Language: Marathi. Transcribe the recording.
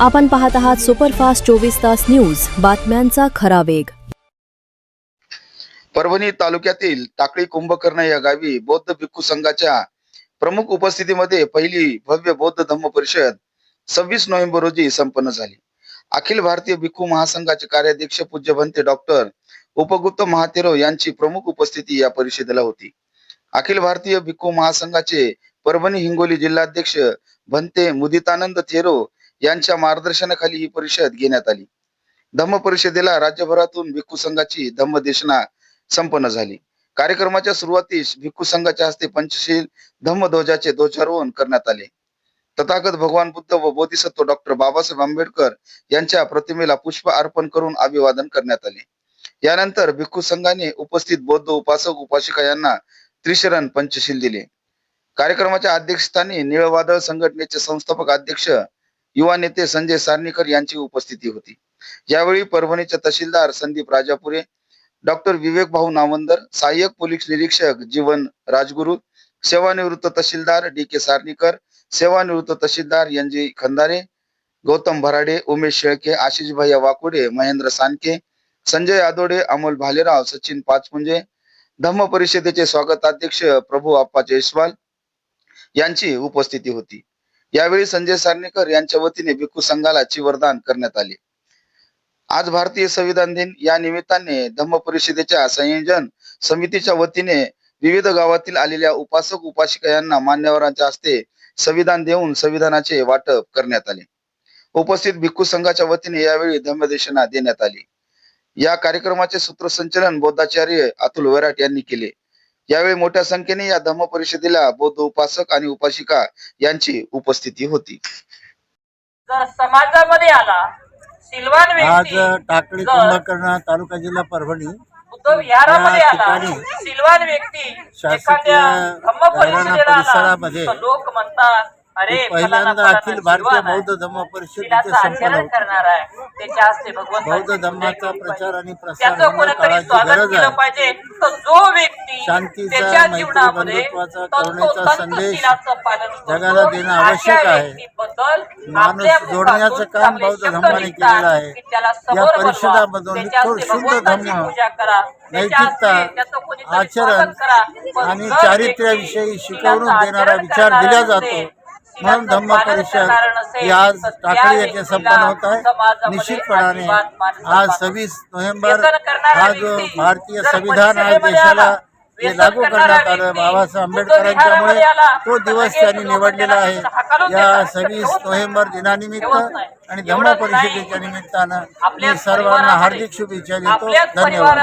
आपण पाहत आहात सुपरफास्ट चोवीस तास न्यूज. बातम्यांचा खरा वेग. परभणी तालुक्यातील टाकळी कुंभकर्ण या गावी बौद्ध भिक्खू संघाच्या प्रमुख उपस्थितीमध्ये पहिली भव्य बौद्ध धम्म परिषद सव्वीस नोव्हेंबर रोजी संपन्न झाली. अखिल भारतीय भिक्खू महासंघाचे कार्याध्यक्ष पूज्य भंते डॉक्टर उपगुप्त महातेरो यांची प्रमुख उपस्थिती या परिषदेला होती. अखिल भारतीय भिक्खू महासंघाचे परभणी हिंगोली जिल्हाध्यक्ष भंते मुदितानंद थेरो यांच्या मार्गदर्शनाखाली ही परिषद घेण्यात आली. धम्म परिषदेला राज्यभरातून भिक्खू संघाची धम्मदेशना संपन्न झाली. कार्यक्रमाच्या सुरुवातीस भिक्खू संघाच्या हस्ते पंचशील धम्मध्वजाचे ध्वजारोहण करण्यात आले. तथागत भगवान बुद्ध व बोधिसत्व डॉक्टर बाबासाहेब आंबेडकर यांच्या प्रतिमेला पुष्प अर्पण करून अभिवादन करण्यात आले. यानंतर भिक्खू संघाने उपस्थित बौद्ध उपासक उपासिका यांना त्रिशरण पंचशील दिले. कार्यक्रमाच्या अध्यक्षस्थानी निळवादळ संघटनेचे संस्थापक अध्यक्ष युवा नेते संजय सारणीकर यांची उपस्थिती होती. यावेळी परभणीचे तहसीलदार संदीप राजापुरे डॉक्टर विवेक भाऊ नावंदर सहाय्यक पोलीस निरीक्षक जीवन राजगुरू सेवानिवृत्त तहसीलदार डी के सारणीकर सेवानिवृत्त तहसीलदार एन जी खंदारे गौतम भराडे उमेश शेळके आशिष भैया वाकुडे महेंद्र सानके संजय आदोडे अमोल भालेराव सचिन पाचपुंजे धम्म परिषदेचे स्वागताध्यक्ष प्रभू आप्पा जयस्वाल यांची उपस्थिती होती. यावेळी संजय सारणेकर यांच्या वतीने भिक्खू संघाला चिवरदान करण्यात आले. आज भारतीय संविधान दिन या निमित्ताने धम्म परिषदेच्या संयोजन समितीच्या वतीने विविध गावातील आलेल्या उपासक उपासिका यांना मान्यवरांच्या हस्ते संविधान देऊन संविधानाचे वाटप करण्यात आले. उपस्थित भिक्खू संघाच्या वतीने यावेळी धम्मदेशना देण्यात आली. या कार्यक्रमाचे सूत्रसंचलन बौद्धाचार्य अतुल वैराट यांनी केले. यावेळी मोठ्या संख्येने या धम्म परिषदेला बौद्ध उपासक आणि उपासिका यांची उपस्थिती होती. जर समाजामध्ये आला सिल्वान आज टाकळी कुंभकर्ण तालुका जिल्हा परभणी बुद्ध विहारामध्ये या आला ठिकाणी सिल्वान व्यक्ती शासकीय एखाद्या धम्म परिषदेला आला लोक म्हणतात पहिल्यांदा अखिल भारतीय. बौद्ध धम्म परिषद करणार आहे त्याच्या हस्ते बौद्ध धम्माचा प्रचार. आणि प्रसार काळाची गरज आहे जो व्यक्ती शांतीचा, मैत्री, बंधुत्वाचा, करुणेचा संदेश. जगाला देणं आवश्यक आहे. माणूस जोडण्याचं काम बौद्ध निघतात केलेलं आहे. या. परिषदामधून हस्ते शुद्ध धम्म, नैतिकता, आचरण आणि चारित्र्याविषयी शिकवणूक देणारा विचार दिला जातो म्हणून धम्म परिषद ही आज टाकळी येथे संपन्न होत आहे निश्चितपणाने आज सव्वीस नोव्हेंबर हा जो भारतीय संविधान आज देशाला व्यसन लागू करण्यात आलं बाबासाहेब आंबेडकरांच्यामुळे तो दिवस त्यांनी निवडलेला आहे या. सव्वीस. नोव्हेंबर दिनानिमित्त. आणि धम्म परिषदेच्या. निमित्तानं मी सर्वांना हार्दिक शुभेच्छा देतो धन्यवाद